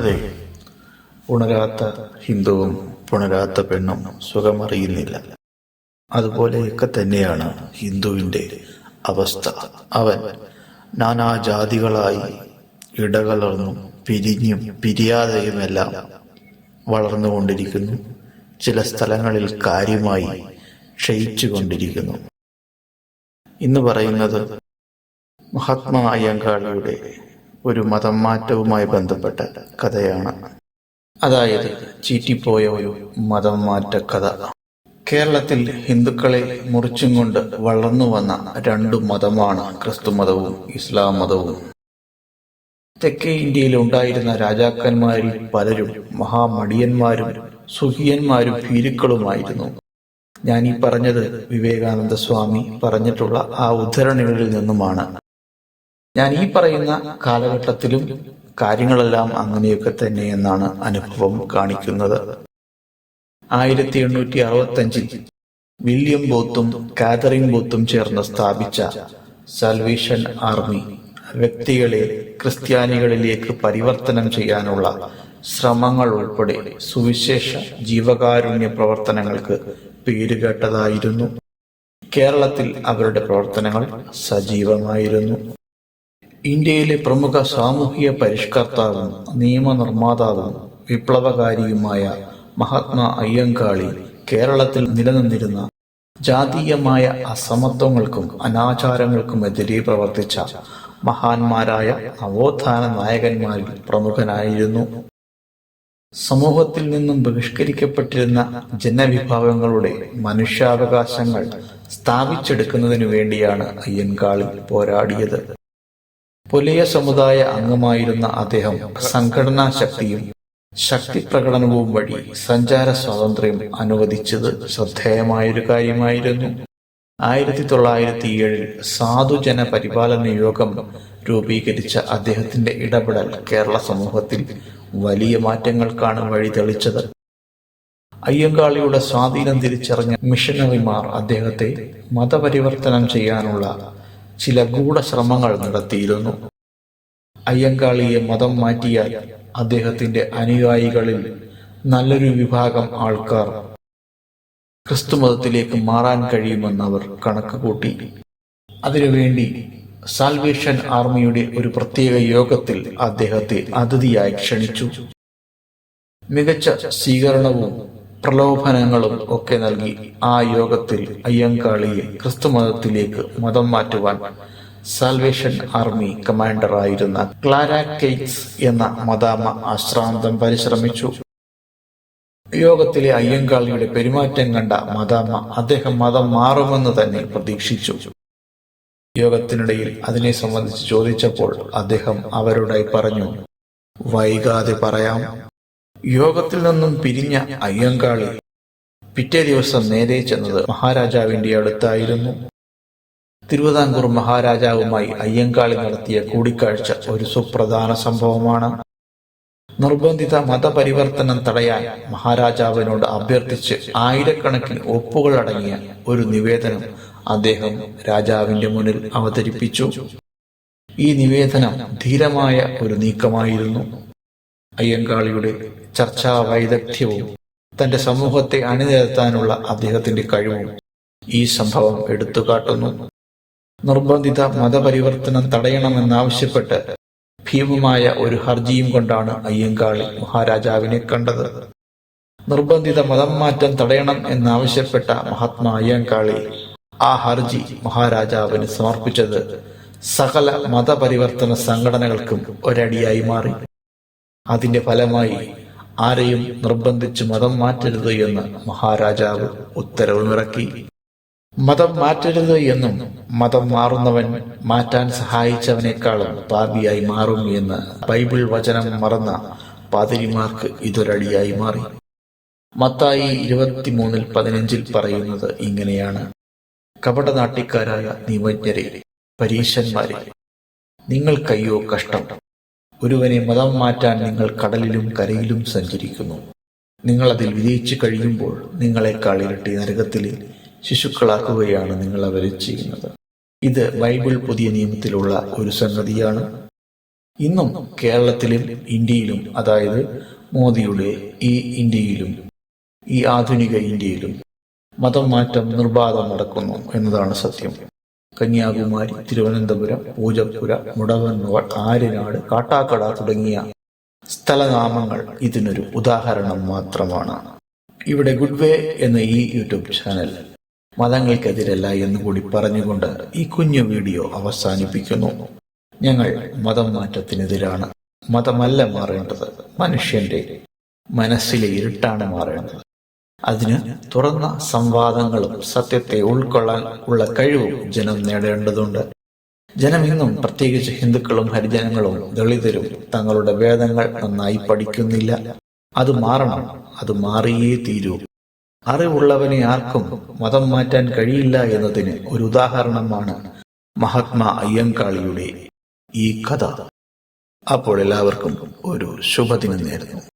അതെ. ഉണരാത്ത ഹിന്ദുവും പുണരാത്ത പെണ്ണും സുഖമറിയുന്നില്ല. അതുപോലെയൊക്കെ തന്നെയാണ് ഹിന്ദുവിന്റെ അവസ്ഥ. അവൻ നാനാജാതികളായി ഇടകലർന്നും പിരിഞ്ഞും പിരിയാതെയുമെല്ലാം വളർന്നുകൊണ്ടിരിക്കുന്നു. ചില സ്ഥലങ്ങളിൽ കാര്യമായി ക്ഷയിച്ചുകൊണ്ടിരിക്കുന്നു. ഇന്ന് പറയുന്നത് മഹാത്മാ അയ്യങ്കാളിയുടെ ഒരു മതം മാറ്റവുമായി ബന്ധപ്പെട്ട കഥയാണ്. അതായത് ചീറ്റിപ്പോയ ഒരു മതം മാറ്റ കഥ. കേരളത്തിൽ ഹിന്ദുക്കളെ മുറിച്ചും കൊണ്ട് വളർന്നു വന്ന രണ്ടു മതമാണ് ക്രിസ്തു മതവും ഇസ്ലാം മതവും. തെക്കേ ഇന്ത്യയിൽ ഉണ്ടായിരുന്ന രാജാക്കന്മാരിൽ പലരും മഹാമടിയന്മാരും സുഖിയന്മാരും ഭീരുക്കളുമായിരുന്നു. ഞാൻ ഈ പറഞ്ഞത് വിവേകാനന്ദ സ്വാമി പറഞ്ഞിട്ടുള്ള ആ ഉദ്ധരണികളിൽ നിന്നുമാണ്. ഞാൻ ഈ പറയുന്ന കാലഘട്ടത്തിലും കാര്യങ്ങളെല്ലാം അങ്ങനെയൊക്കെ തന്നെ എന്നാണ് അനുഭവം കാണിക്കുന്നത്. ആയിരത്തി എണ്ണൂറ്റി അറുപത്തി അഞ്ചിൽ വില്യം ബോത്തും കാതറിൻ ബോത്തും ചേർന്ന് സ്ഥാപിച്ച സൽവേഷൻ ആർമി വ്യക്തികളെ ക്രിസ്ത്യാനികളിലേക്ക് പരിവർത്തനം ചെയ്യാനുള്ള ശ്രമങ്ങൾ ഉൾപ്പെടെ സുവിശേഷ ജീവകാരുണ്യ പ്രവർത്തനങ്ങൾക്ക് പേരുകേട്ടതായിരുന്നു. കേരളത്തിൽ അവരുടെ പ്രവർത്തനങ്ങൾ സജീവമായിരുന്നു. ഇന്ത്യയിലെ പ്രമുഖ സാമൂഹിക പരിഷ്കർത്താവും നിയമനിർമ്മാതാവും വിപ്ലവകാരിയുമായ മഹാത്മാ അയ്യങ്കാളി കേരളത്തിൽ നിലനിന്നിരുന്ന ജാതീയമായ അസമത്വങ്ങൾക്കും അനാചാരങ്ങൾക്കുമെതിരെ പ്രവർത്തിച്ച മഹാന്മാരായ നവോത്ഥാന നായകന്മാരിൽ പ്രമുഖനായിരുന്നു. സമൂഹത്തിൽ നിന്നും ബഹിഷ്കരിക്കപ്പെട്ടിരുന്ന ജനവിഭാഗങ്ങളുടെ മനുഷ്യാവകാശങ്ങൾ സ്ഥാപിച്ചെടുക്കുന്നതിനു വേണ്ടിയാണ് അയ്യൻകാളി പോരാടിയത്. പുലയ സമുദായ അംഗമായിരുന്ന അദ്ദേഹം സംഘടനാ ശക്തിയും ശക്തി പ്രകടനവും വഴി സഞ്ചാര സ്വാതന്ത്ര്യം അനുവദിച്ചത് ശ്രദ്ധേയമായൊരു കാര്യമായിരുന്നു. ആയിരത്തി തൊള്ളായിരത്തി ഏഴിൽ സാധുജന പരിപാലന യോഗം രൂപീകരിച്ച അദ്ദേഹത്തിന്റെ ഇടപെടൽ കേരള സമൂഹത്തിൽ വലിയ മാറ്റങ്ങൾക്കാണ് വഴി തെളിച്ചത് അയ്യങ്കാളിയുടെ സ്വാധീനം തിരിച്ചറിഞ്ഞ മിഷനറിമാർ അദ്ദേഹത്തെ മതപരിവർത്തനം ചെയ്യാനുള്ള ചില ഗൂഢശ്രമങ്ങൾ നടത്തിയിരുന്നു. അയ്യങ്കാളിയെ മതം മാറ്റിയാൽ അദ്ദേഹത്തിന്റെ അനുയായികളിൽ നല്ലൊരു വിഭാഗം ആൾക്കാർ ക്രിസ്തുമതത്തിലേക്ക് മാറാൻ കഴിയുമെന്ന് അവർ കണക്ക് കൂട്ടി അതിനുവേണ്ടി സാൽവേഷൻ ആർമിയുടെ ഒരു പ്രത്യേക യോഗത്തിൽ അദ്ദേഹത്തെ അതിഥിയായി ക്ഷണിച്ചു. മികച്ച സ്വീകരണവും പ്രലോഭനങ്ങളും ഒക്കെ നൽകി ആ യോഗത്തിൽ അയ്യങ്കാളിയെ ക്രിസ്തുമതത്തിലേക്ക് മതം മാറ്റുവാൻ സാൽവേഷൻ ആർമി കമാൻഡറായിരുന്ന ക്ലാര കെയ്റ്റ്സ് എന്ന മദാമ ആശ്രാന്തം പരിശ്രമിച്ചു. യോഗത്തിലെ അയ്യങ്കാളിയുടെ പെരുമാറ്റം കണ്ട മദാമ അദ്ദേഹം മതം മാറുമെന്ന് തന്നെ പ്രതീക്ഷിച്ചു. യോഗത്തിനിടയിൽ അതിനെ സംബന്ധിച്ച് ചോദിച്ചപ്പോൾ അദ്ദേഹം അവരോടായി പറഞ്ഞു വൈകാതെ പറയാം യോഗത്തിൽ നിന്നും പിരിഞ്ഞ അയ്യങ്കാളി പിറ്റേ ദിവസം നേരെ ചെന്നത് മഹാരാജാവിന്റെ അടുത്തായിരുന്നു. തിരുവിതാംകൂർ മഹാരാജാവുമായി അയ്യങ്കാളി നടത്തിയ കൂടിക്കാഴ്ച ഒരു സുപ്രധാന സംഭവമാണ്. നിർബന്ധിത മതപരിവർത്തനം തടയാൻ മഹാരാജാവിനോട് അഭ്യർത്ഥിച്ച് ആയിരക്കണക്കിന് ഒപ്പുകൾ അടങ്ങിയ ഒരു നിവേദനം അദ്ദേഹം രാജാവിന്റെ മുന്നിൽ അവതരിപ്പിച്ചു. ഈ നിവേദനം ധീരമായ ഒരു നീക്കമായിരുന്നു. അയ്യങ്കാളിയുടെ ചർച്ചാ വൈദഗ്ധ്യവും തന്റെ സമൂഹത്തെ അണിനിരത്താനുള്ള അദ്ദേഹത്തിന്റെ കഴിവും ഈ സംഭവം എടുത്തുകാട്ടുന്നു. നിർബന്ധിത മതപരിവർത്തനം തടയണമെന്നാവശ്യപ്പെട്ട് ഭീമമായ ഒരു ഹർജിയും കൊണ്ടാണ് അയ്യങ്കാളി മഹാരാജാവിനെ കണ്ടത്. നിർബന്ധിത മതം മാറ്റം തടയണം എന്നാവശ്യപ്പെട്ട മഹാത്മാ അയ്യങ്കാളി ആ ഹർജി മഹാരാജാവിന് സമർപ്പിച്ചത് സകല മതപരിവർത്തന സംഘടനകൾക്കും ഒരടിയായി മാറി. അതിന്റെ ഫലമായി ആരെയും നിർബന്ധിച്ച് മതം മാറ്റരുത് എന്ന് മഹാരാജാവ് ഉത്തരവുമിറക്കി മതം മാറ്റരുത് എന്നും മതം മാറുന്നവൻ മാറ്റാൻ സഹായിച്ചവനേക്കാളും പാപിയായി മാറും എന്ന് ബൈബിൾ വചനം മറന്ന പാതിരിമാർക്ക് ഇതൊരടിയായി മാറി. മത്തായി ഇരുപത്തിമൂന്നിൽ പതിനഞ്ചിൽ പറയുന്നത് ഇങ്ങനെയാണ്. കപടനാട്ടിക്കാരായ നിമജ്ഞരെ പരീശന്മാരെ നിങ്ങൾക്കയ്യോ കഷ്ടം. ഒരുവനെ മതം മാറ്റാൻ നിങ്ങൾ കടലിലും കരയിലും സഞ്ചരിക്കുന്നു. നിങ്ങൾ അതിൽ വിജയിച്ചു കഴിയുമ്പോൾ നിങ്ങളെക്കാൾ ഇരട്ടി നരകത്തിൽ ശിശുക്കളാക്കുകയാണ് നിങ്ങൾ അവരെ ചെയ്യുന്നത്. ഇത് ബൈബിൾ പുതിയ നിയമത്തിലുള്ള ഒരു സംഗതിയാണ്. ഇന്നും കേരളത്തിലും ഇന്ത്യയിലും അതായത് മോദിയുടെ ഈ ഇന്ത്യയിലും ഈ ആധുനിക ഇന്ത്യയിലും മതം മാറ്റം നിർബാധം നടക്കുന്നു എന്നതാണ് സത്യം. കന്യാകുമാരി തിരുവനന്തപുരം പൂജപ്പുര മുടവന്നൂർ ആര്യനാട് കാട്ടാക്കട തുടങ്ങിയ സ്ഥലനാമങ്ങൾ ഇതിനൊരു ഉദാഹരണം മാത്രമാണ്. ഇവിടെ ഗുഡ് വേ എന്ന ഈ യൂട്യൂബ് ചാനൽ മതങ്ങൾക്കെതിരല്ല എന്നുകൂടി പറഞ്ഞുകൊണ്ട് ഈ കുഞ്ഞു വീഡിയോ അവസാനിപ്പിക്കുന്നു. ഞങ്ങൾ മതം മാറ്റത്തിനെതിരാണ് മതമല്ല മാറേണ്ടത്. മനുഷ്യന്റെ മനസ്സിലെ ഇരുട്ടാണ് മാറേണ്ടത്. അതിന് തുറന്ന സംവാദങ്ങളും സത്യത്തെ ഉൾക്കൊള്ളാൻ ഉള്ള കഴിവും ജനം നേടേണ്ടതുണ്ട്. ജനം ഇന്നും പ്രത്യേകിച്ച് ഹിന്ദുക്കളും ഹരിജനങ്ങളും ദളിതരും തങ്ങളുടെ വേദങ്ങൾ നന്നായി പഠിക്കുന്നില്ല. അത് മാറണം അത് മാറിയേ തീരൂ. അറിവുള്ളവനെ ആർക്കും മതം മാറ്റാൻ കഴിയില്ല എന്നതിന് ഒരു ഉദാഹരണമാണ് മഹാത്മാ അയ്യങ്കാളിയുടെ ഈ കഥ. അപ്പോൾ എല്ലാവർക്കും ഒരു ശുഭദിനം നേരുന്നു.